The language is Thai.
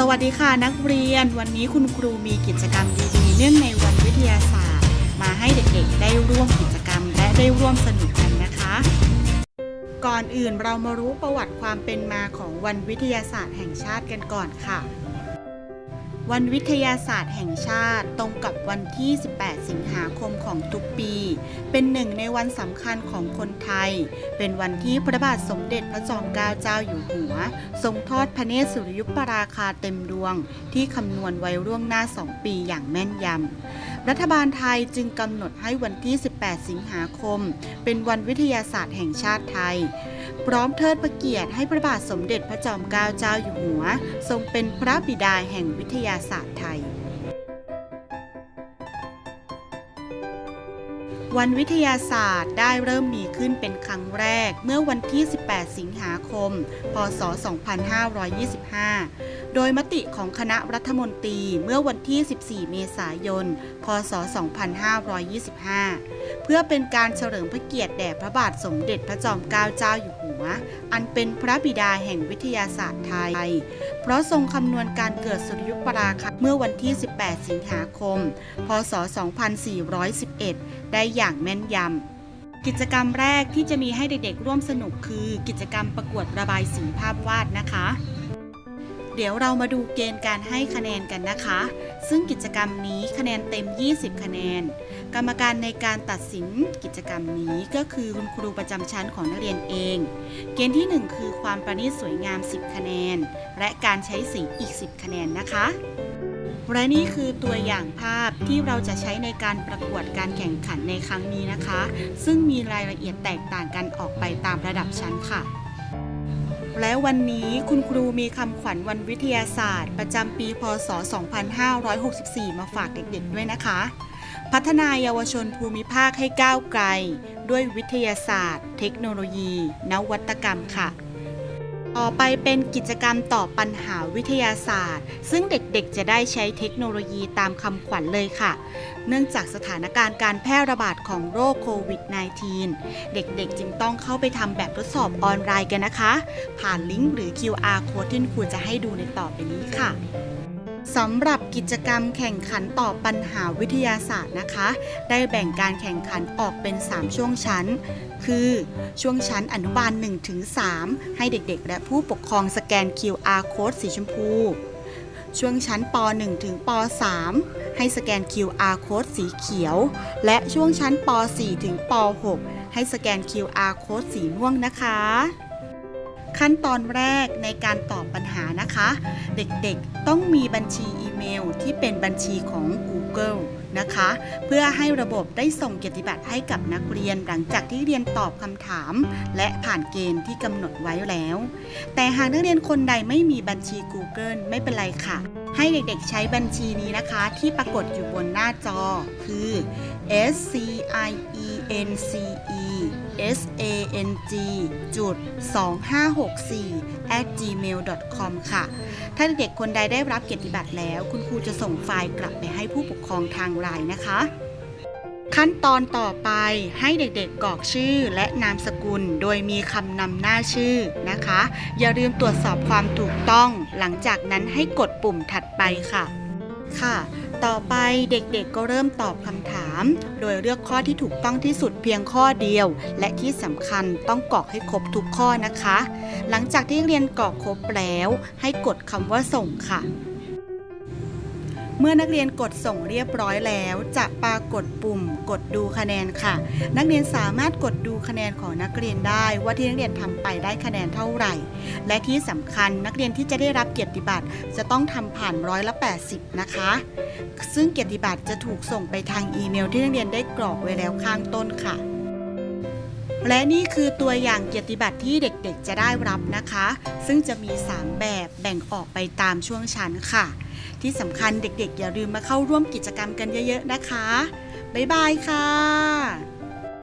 สวัสดีค่ะนักเรียน วันนี้คุณครูมีกิจกรรมดีๆ เนื่องในวันวิทยาศาสตร์ มาให้เด็กๆ ได้ร่วมกิจกรรม และได้ร่วมสนุกกันนะคะ ก่อนอื่นเรามารู้ประวัติความเป็นมาของวันวิทยาศาสตร์แห่งชาติกันก่อนค่ะ วันวิทยาศาสตร์แห่งชาติตรงกับวันที่ 18 สิงหาคมของทุกปี เป็นหนึ่งในวันสำคัญของคนไทย เป็นวันที่พระบาทสมเด็จพระจอมเกล้าเจ้าอยู่หัว ทรงทอดพระเนตรสุริยุปราคาเต็มดวง ที่คำนวณไว้ล่วงหน้า 2 ปีอย่างแม่นยำ รัฐบาลไทยจึงกำหนดให้วันที่ 18 สิงหาคม เป็นวันวิทยาศาสตร์แห่งชาติไทย พร้อมเทิดพระเกียรติให้พระบาทสมเด็จพระจอมเกล้าเจ้าอยู่หัว ทรงเป็นพระบิดาแห่งวิทยาศาสตร์ไทย วันวิทยาศาสตร์ได้เริ่มมีขึ้นเป็นครั้งแรกเมื่อวันที่ 18 สิงหาคม พศ 2525 โดยมติของคณะรัฐมนตรีเมื่อวันที่ 14 เมษายน พศ 2525 เพื่อเป็นการเฉลิมพระเกียรติแด่พระบาทสมเด็จพระจอมเกล้าเจ้าอยู่หัว อันเป็นพระบิดาแห่งวิทยาศาสตร์ไทย เพราะทรงคำนวณการเกิดสุริยุปราคาเมื่อวันที่ 18 สิงหาคม พศ 2411 ได้อย่างแม่นยำ กิจกรรมแรกที่จะมีให้เด็กๆร่วมสนุกคือ กิจกรรมประกวดระบายสีภาพวาดนะคะ เดี๋ยวเรามาดูเกณฑ์การให้คะแนนกันนะคะ ซึ่งกิจกรรมนี้คะแนนเต็ม 20 คะแนน กรรมการในการตัดสินกิจกรรมนี้ก็คือคุณครูประจำชั้นของนักเรียนเอง เกณฑ์ที่ 1 คือความประณีตสวยงาม 10 คะแนน และการใช้สีอีก 10 คะแนนนะคะ และนี่คือตัวอย่างภาพที่เราจะใช้ในการประกวดการแข่งขันในครั้งนี้นะคะ ซึ่งมีรายละเอียดแตกต่างกันออกไปตามระดับชั้นค่ะ และวันนี้คุณครูมีคำขวัญวันวิทยาศาสตร์ ประจำปีพศ 2564 มาฝากเด็กๆด้วยนะคะ พัฒนายาวชนภูมิภาคให้ก้าวไกล ด้วยวิทยาศาสตร์ เทคโนโลยี นวัตกรรมค่ะ ต่อไปเป็นกิจกรรมตอบปัญหาวิทยาศาสตร์ ซึ่งเด็กๆ จะได้ใช้เทคโนโลยีตามคำขวัญเลยค่ะ เนื่องจากสถานการณ์การแพร่ระบาดของโรคโควิด -19 เด็กๆ จึงต้องเข้าไปทำแบบทดสอบออนไลน์กันนะคะ ผ่านลิงก์หรือ QR code ที่ครูจะให้ดูในต่อไปนี้ค่ะ สำหรับกิจกรรมแข่งขันตอบปัญหาวิทยาศาสตร์นะคะ ได้แบ่งการแข่งขันออกเป็น 3 ช่วงชั้น คือช่วงชั้นอนุบาล 1-3 ให้เด็กๆ และผู้ปกครองสแกน QR code สีชมพู ช่วงชั้นป .1 ถึงป .3 ให้สแกน QR code สีเขียว และช่วงชั้นป .4 ถึงป .6 ให้สแกน QR code สีม่วงนะคะ ขั้นตอนแรกในการตอบปัญหานะคะ เด็กๆต้องมีบัญชี มลที่เป็นบัญชีของ Google นะคะ เพื่อให้ระบบได้ส่งเกียรติบัตรให้กับนักเรียนหลังจากที่เรียนตอบคำถาม และผ่านเกณฑ์ที่กำหนดไว้แล้ว แต่หากนักเรียนคนใดไม่มีบัญชี Google ไม่เป็นไรค่ะ ให้เด็กๆใช้บัญชีนี้นะคะ ที่ปรากฏอยู่บนหน้าจอ คือ S C I E N C E S A N G จุด2564 at gmail com ค่ะ ถ้าเด็กๆคนใดได้รับเกียรติบัตรแล้วคุณครูจะส่งไฟล์กลับไปให้ผู้ปกครองทางไลน์นะคะ ขั้นตอนต่อไปให้เด็กๆกรอกชื่อและนามสกุล โดยมีคำนำหน้าชื่อนะคะ อย่าลืมตรวจสอบความถูกต้องหลังจากนั้นให้กดปุ่มถัดไปค่ะค่ะ ต่อไปเด็กๆก็เริ่มตอบคำถาม โดยเลือกข้อที่ถูกต้องที่สุดเพียงข้อเดียว และที่สำคัญต้องกรอกให้ครบทุกข้อนะคะ หลังจากที่เรียนกรอกครบแล้ว ให้กดคำว่าส่งค่ะ เมื่อนักเรียนกดส่งเรียบร้อยแล้ว จะปรากฏปุ่มกดดูคะแนนค่ะ นักเรียนสามารถกดดูคะแนนของนักเรียนได้ ว่าที่นักเรียนทำไปได้คะแนนเท่าไหร่ และที่สำคัญนักเรียนที่จะได้รับเกียรติบัตรจะต้องทำผ่านร้อยละ 80 นะคะ ซึ่งเกียรติบัตรจะถูกส่งไปทางอีเมลที่นักเรียนได้กรอกไว้แล้วข้างต้นค่ะ และนี่คือตัวอย่างเกียรติบัตรที่เด็กๆจะได้รับนะคะ ซึ่งจะมี 3 แบบแบ่งออกไปตามช่วงชั้นค่ะ ที่สำคัญเด็กๆ อย่าลืมมาเข้าร่วมกิจกรรมกันเยอะๆนะคะ บ๊ายบายค่ะ